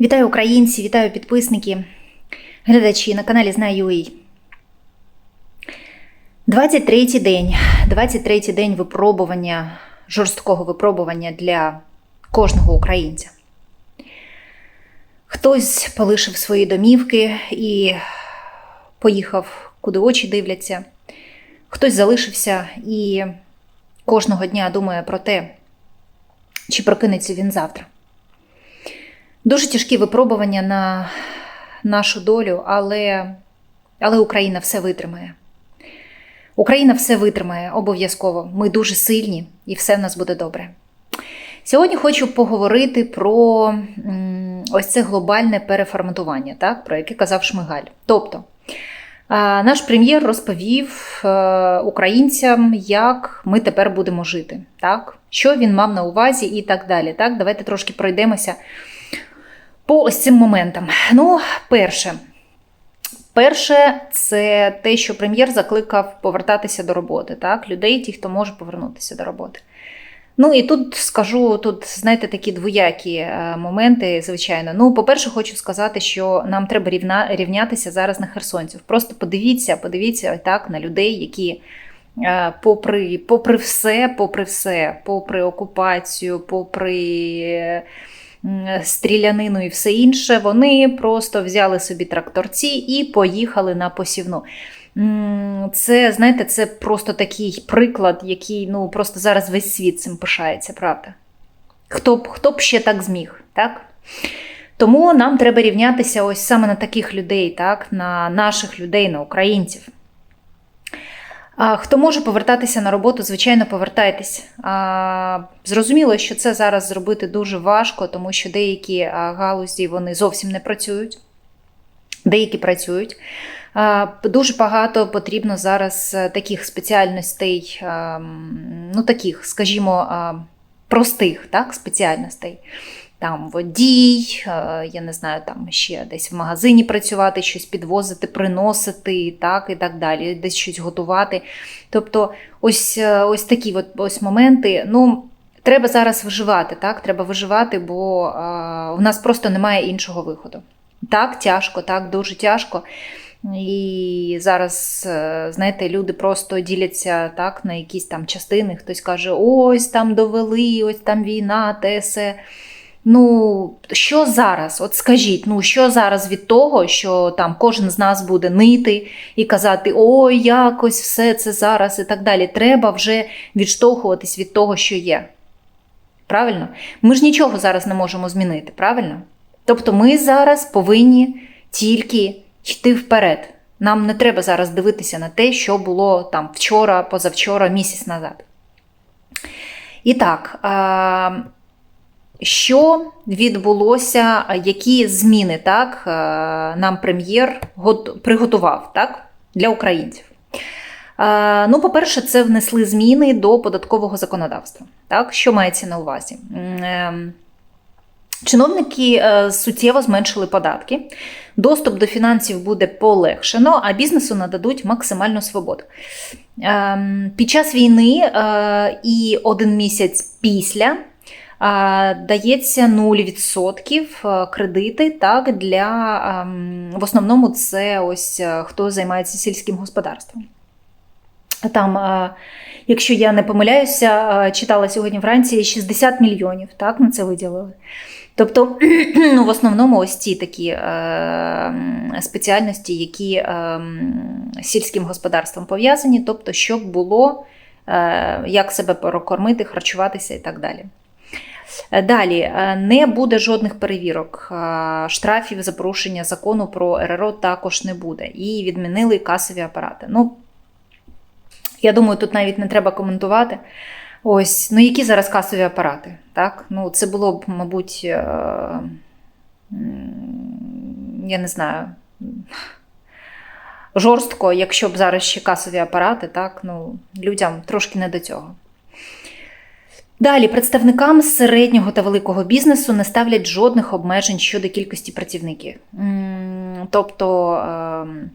Вітаю українці, вітаю підписники, глядачі на каналі Знаю.ua. 23-й день, 23-й день випробування, жорсткого випробування для кожного українця. Хтось полишив свої домівки і поїхав, куди очі дивляться. Хтось залишився і кожного дня думає про те, чи прокинеться він завтра. Дуже тяжкі випробування на нашу долю, але, але Україна все витримає. Україна все витримає обов'язково. Ми дуже сильні і все в нас буде добре. Сьогодні хочу поговорити про ось це глобальне переформатування, так, про яке казав Шмигаль. Тобто, наш прем'єр розповів е, українцям, як ми тепер будемо жити, так? що він мав на увазі і так далі. Так? Давайте трошки пройдемося по ось цим моментам. Ну, перше. Перше, це те, що прем'єр закликав повертатися до роботи, так? людей, ті, хто може повернутися до роботи. Ну і тут скажу, тут, знаєте, такі двоякі е, моменти, звичайно. Ну, по-перше, хочу сказати, що нам треба рівна, рівнятися зараз на херсонців. Просто подивіться, подивіться так на людей, які, е, попри, попри все, попри все, попри окупацію, попри стрілянину і все інше, вони просто взяли собі тракторці і поїхали на посівну. Це, знаєте, це просто такий приклад, який ну, просто зараз весь світ цим пишається, правда? Хто б, хто б ще так зміг, так? Тому нам треба рівнятися ось саме на таких людей, так? на наших людей, на українців. Хто може повертатися на роботу, звичайно, повертайтесь. Зрозуміло, що це зараз зробити дуже важко, тому що деякі галузі вони зовсім не працюють, деякі працюють. Дуже багато потрібно зараз таких спеціальностей, ну таких, скажімо, простих так, спеціальностей там водій, е, я не знаю, там ще десь в магазині працювати, щось підвозити, приносити, так, і так далі, десь щось готувати. Тобто, ось е, ось такі от, ось моменти. ну, Треба зараз виживати, так, треба виживати, бо а, в нас просто немає іншого виходу. Так, тяжко, так, дуже тяжко. І зараз, е, знаєте, люди просто діляться так на якісь там частини. Хтось каже, ось там довели, ось там війна, те все. Ну, що зараз? От скажіть, ну що зараз від того, що там кожен з нас буде нити і казати, ой, якось все це зараз і так далі. Треба вже відштовхуватись від того, що є. Правильно? Ми ж нічого зараз не можемо змінити, правильно? Тобто ми зараз повинні тільки йти вперед. Нам не треба зараз дивитися на те, що було там вчора, позавчора, місяць назад. І так. Що відбулося, які зміни так, е, нам прем'єр приготував так, для українців? Е, ну, По-перше, це внесли зміни до податкового законодавства. Так? Що мається на увазі? Ем, чиновники е, суттєво зменшили податки, доступ до фінансів буде полегшено, а бізнесу нададуть максимальну свободу. Ем, під час війни і один місяць після дається 0% е, кредити так, для ем, в основному це ось е, хто займається сільським господарством. Там, е, якщо я не помиляюся, читала сьогодні вранці 60 мільйонів так, на це виділили. Тобто, ну, в основному ось ці такі е, спеціальності, які е, сільським господарством пов'язані, тобто, щоб було е, як себе прокормити, харчуватися і так далі. Е, далі е, не буде жодних перевірок, е, штрафів за порушення закону про РРО також не буде. І відмінили касові апарати. Ну, я думаю, тут навіть не треба коментувати. Ось, ну які зараз касові апарати? Так? Ну, Це було б, мабуть, я не знаю, жорстко, якщо б зараз ще касові апарати, так? Ну, людям трошки не до цього. Далі представникам середнього та великого бізнесу не ставлять жодних обмежень щодо кількості працівників. Тобто, ем,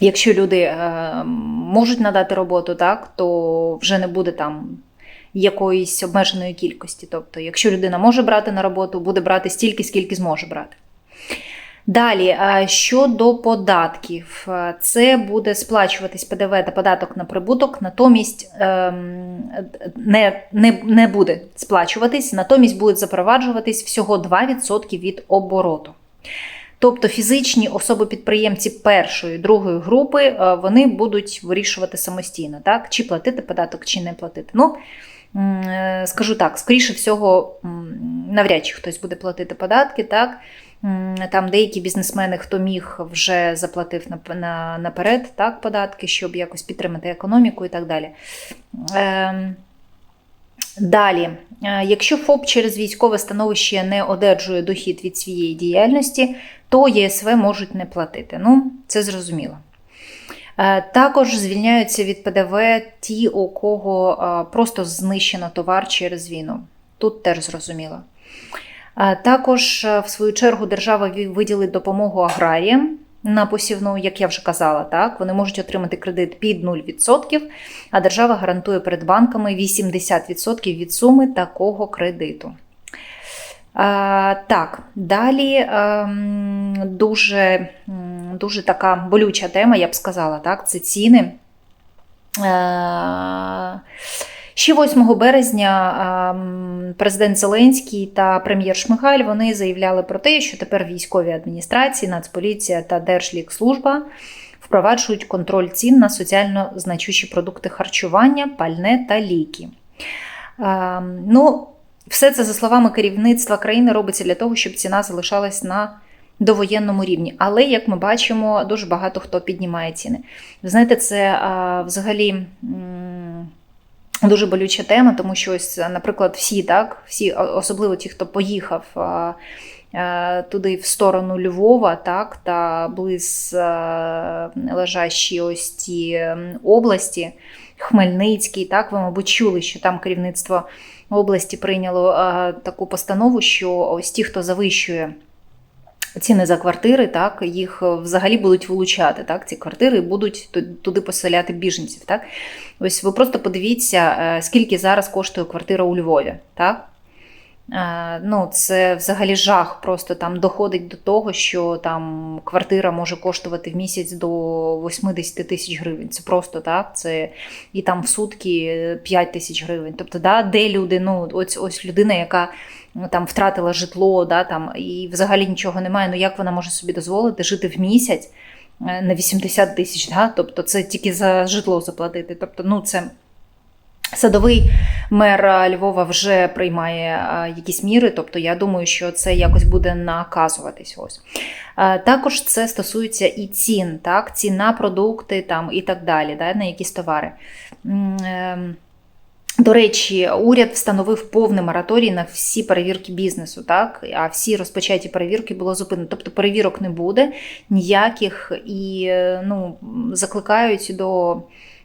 якщо люди ем, можуть надати роботу, так, то вже не буде там якоїсь обмеженої кількості. Тобто, якщо людина може брати на роботу, буде брати стільки, скільки зможе брати. Далі, е, щодо податків, е, це буде сплачуватись ПДВ та податок на прибуток, натомість ем, не, не, не буде сплачуватись, натомість будуть запроваджуватись всього 2% від обороту. Тобто фізичні особи-підприємці першої, другої групи е, вони будуть вирішувати самостійно, так? чи платити податок, чи не платити. Ну, скажу так, скоріше всього, навряд чи хтось буде платити податки, так? Там деякі бізнесмени, хто міг, вже заплатив нап- на- наперед так, податки, щоб якось підтримати економіку і так далі. Ем, Далі, Е, якщо ФОП через військове становище не одержує дохід від своєї діяльності, то ЄСВ можуть не платити. Ну, це зрозуміло. Е, Також звільняються від ПДВ ті, у кого е, просто знищено товар через війну. Тут теж зрозуміло. Також, е, в свою чергу, держава виділить допомогу аграріям на посівну, як я вже казала, так вони можуть отримати кредит під 0%, а держава гарантує перед банками 80% від суми такого кредиту. А, так, далі ем, дуже, дуже така болюча тема, я б сказала, так, це ціни. Е, Ще 8 березня президент Зеленський та прем'єр Шмигаль вони заявляли про те, що тепер військові адміністрації, Нацполіція та Держлікслужба впроваджують контроль цін на соціально значущі продукти харчування, пальне та ліки. Ну, все це, за словами керівництва країни, робиться для того, щоб ціна залишалась на довоєнному рівні. Але, як ми бачимо, дуже багато хто піднімає ціни. Ви знаєте, це взагалі. Дуже болюча тема, тому що ось, наприклад, всі, так, всі, особливо ті, хто поїхав а, а, туди в сторону Львова, так, та близ лежащі ось ті області, Хмельницький, так, ви, мабуть, чули, що там керівництво області прийняло таку постанову, що ось ті, хто завищує ціни за квартири, так, їх е, взагалі будуть вилучати, так, ці квартири будуть туди поселяти біженців. Так. Ось ви просто подивіться, е, скільки зараз коштує квартира у Львові. Так? Е, Ну, це взагалі жах. Просто там доходить до того, що там квартира може коштувати в місяць до 80 тисяч гривень. Це просто так. Це і там в сутки 5 тисяч гривень. Тобто, да, де люди, ну, ось ось людина, яка там втратила житло, да, там, і взагалі нічого немає. Ну як вона може собі дозволити жити в місяць е, на 80 тисяч? Да? Тобто це тільки за житло заплатити. Тобто, ну це. Садовий мер Львова вже приймає якісь міри, тобто я думаю, що це якось буде наказуватись. Ось. Також це стосується і цін, так? цін продукти там, і так далі, да? на якісь товари. Ем, До речі, уряд встановив повний мораторій на всі перевірки бізнесу, так? а всі розпочаті перевірки було зупинено. Тобто перевірок не буде ніяких і е, ну, закликають до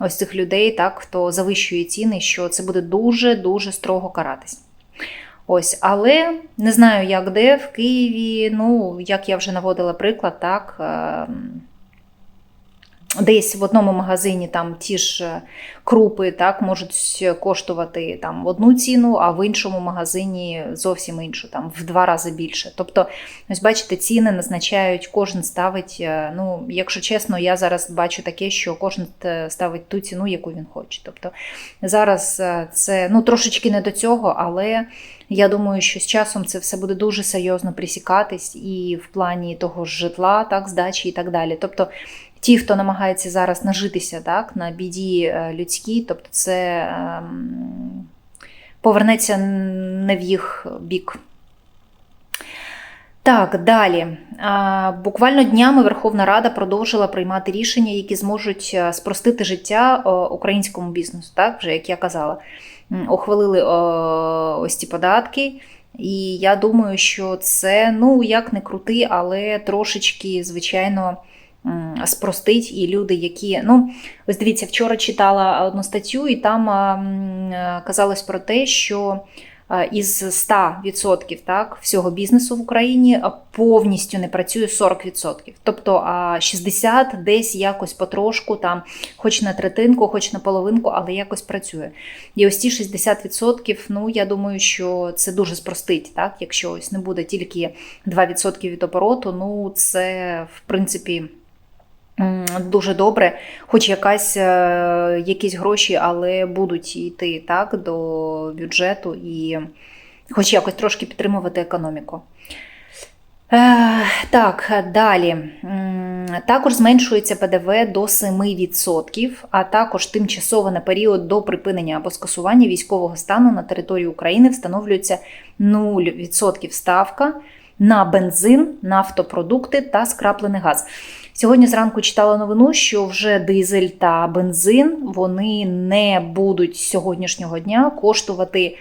ось цих людей, так, хто завищує ціни, що це буде дуже-дуже строго каратись. Ось, але не знаю, як де в Києві, ну, як я вже наводила приклад, так. Десь в одному магазині там ті ж е, крупи так, можуть коштувати там одну ціну, а в іншому магазині зовсім іншу, там в два рази більше. Тобто, ось бачите, ціни назначають, кожен ставить. е, Ну, якщо чесно, я зараз бачу таке, що кожен е, ставить ту ціну, яку він хоче. Тобто зараз е, це ну, трошечки не до цього, але я думаю, що з часом це все буде дуже серйозно присікатись і в плані того ж житла, так, здачі і так далі. Тобто ті, хто намагається зараз нажитися так, на біді е, людській, тобто це ем, повернеться не в їх бік. Так, далі. Буквально днями Верховна Рада продовжила приймати рішення, які зможуть е, спростити життя українському бізнесу, так, вже як я казала. Ухвалили ось ці податки. І я думаю, що це, ну, як не крути, але трошечки, звичайно, спростить і люди, які. Ну, ось дивіться, вчора читала одну статтю, і там е, казалось про те, що із 100% так, всього бізнесу в Україні повністю не працює 40%. Тобто а 60 десь якось потрошку, там, хоч на третинку, хоч на половинку, але якось працює. І ось ці 60%, ну я думаю, що це дуже спростить, так? якщо ось не буде тільки 2% від обороту, ну це в принципі. Дуже добре, хоч якась, е, якісь гроші, але будуть йти так, до бюджету і хоч якось трошки підтримувати економіку. Е, так, далі. Також зменшується ПДВ до 7%, а також тимчасово на період до припинення або скасування військового стану на території України встановлюється 0% ставка на бензин, нафтопродукти та скраплений газ. Сьогодні зранку читала новину, що вже дизель та бензин вони не будуть сьогоднішнього дня коштувати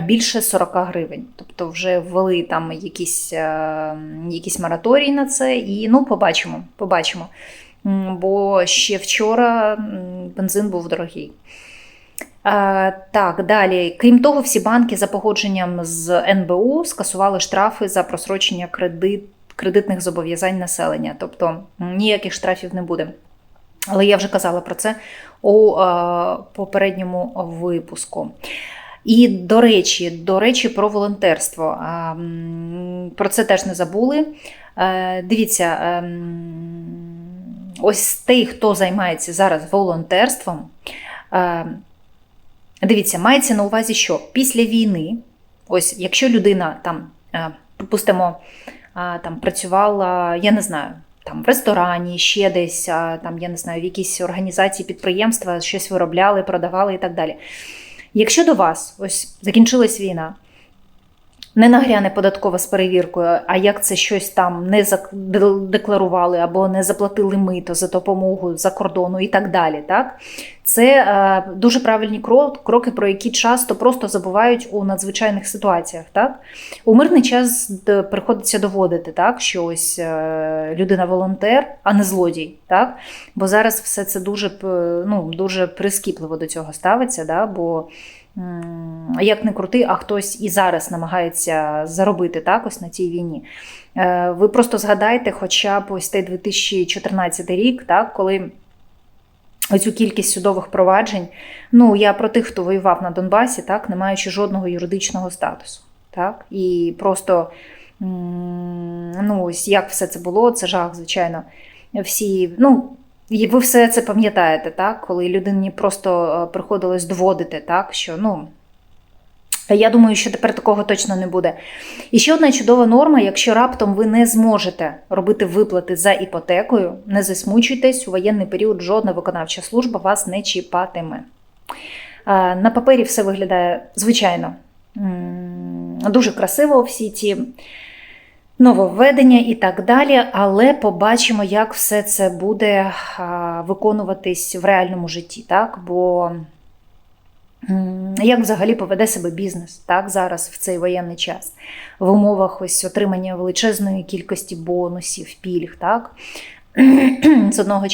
більше 40 гривень. Тобто вже ввели там якісь, е, якісь мораторій на це, і ну, побачимо. побачимо. Бо ще вчора бензин був дорогий. Е, Так, далі. Крім того, всі банки за погодженням з НБУ скасували штрафи за просрочення кредит, кредитних зобов'язань населення. Тобто ніяких штрафів не буде. Але я вже казала про це у е, попередньому випуску. І до речі, до речі, про волонтерство. М, Про це теж не забули. Е, Дивіться, ем, ось той, хто займається зараз волонтерством. е, Дивіться, мається на увазі, що після війни, ось якщо людина там, е, припустимо, там працювала, я не знаю, там в ресторані, ще десь, там, я не знаю, в якійсь організації підприємства щось виробляли, продавали і так далі. Якщо до вас ось закінчилась війна, не нагряне податкова з перевіркою, а як це щось там не декларували або не заплатили мито за допомогу за кордону і так далі. Так? Це е, дуже правильні кроки, про які часто просто забувають у надзвичайних ситуаціях. Так? У мирний час приходиться доводити, так, що ось е, людина волонтер, а не злодій. Так? Бо зараз все це дуже, ну, дуже прискіпливо до цього ставиться, да? бо як не крути, а хтось і зараз намагається заробити так, ось на цій війні. Е, Ви просто згадайте, хоча б ось той 2014 рік, так, коли оцю кількість судових проваджень. Ну, я про тих, хто воював на Донбасі, так, не маючи жодного юридичного статусу. Так, і просто ну, ось як все це було, це жах, звичайно. Всі, ну, і ви все це пам'ятаєте, так, коли людині просто е, приходилось доводити, так, що ну. Я думаю, що тепер такого точно не буде. І ще одна чудова норма: якщо раптом ви не зможете робити виплати за іпотекою, не засмучуйтесь, у воєнний період жодна виконавча служба вас не чіпатиме. Е, На папері все виглядає звичайно дуже красиво, всі ці нововведення і так далі, але побачимо, як все це буде виконуватись в реальному житті. Так? Бо як взагалі поведе себе бізнес так, зараз в цей воєнний час, в умовах ось отримання величезної кількості бонусів, пільг. Так? З одного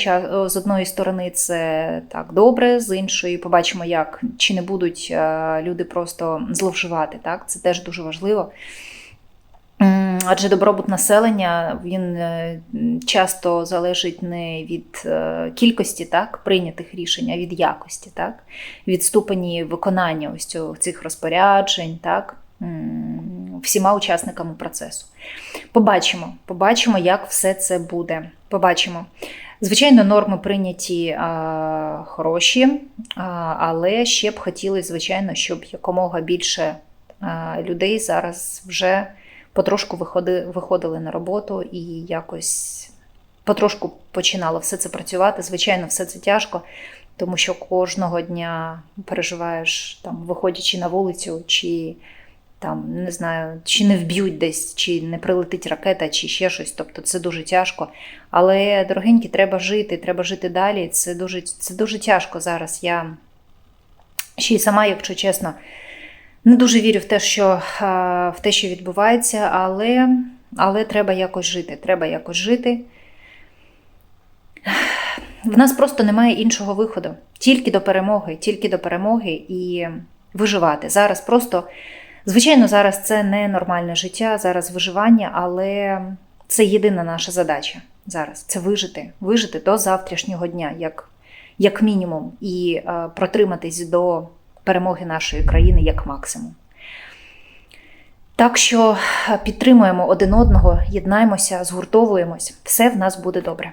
з одної сторони це так добре, з іншої побачимо, як чи не будуть е, люди просто зловживати. Так? Це теж дуже важливо. Адже добробут населення він е, часто залежить не від е, кількості так, прийнятих рішень, а від якості, так, від ступені виконання ось цих розпоряджень, так, всіма учасниками процесу. Побачимо, побачимо, як все це буде. Побачимо. Звичайно, норми прийняті а, хороші, а, але ще б хотілося, звичайно, щоб якомога більше а, людей зараз вже потрошку виходи, виходили на роботу і якось потрошку починало все це працювати. Звичайно, все це тяжко, тому що кожного дня переживаєш, там, виходячи на вулицю, чи там, не знаю, чи не вб'ють десь, чи не прилетить ракета, чи ще щось. Тобто це дуже тяжко. Але, дорогенькі, треба жити, треба жити далі. Це дуже, це дуже тяжко зараз. Я ще й сама, якщо чесно, не дуже вірю в те, що, в те, що відбувається, але, але треба якось жити. Треба якось жити. В нас просто немає іншого виходу. Тільки до перемоги, тільки до перемоги і виживати. Зараз просто Звичайно, зараз це не нормальне життя, зараз виживання, але це єдина наша задача зараз це вижити, вижити до завтрашнього дня, як, як мінімум, і е, протриматись до перемоги нашої країни як максимум. Так що е, підтримуємо один одного, єднаємося, згуртовуємось, все в нас буде добре.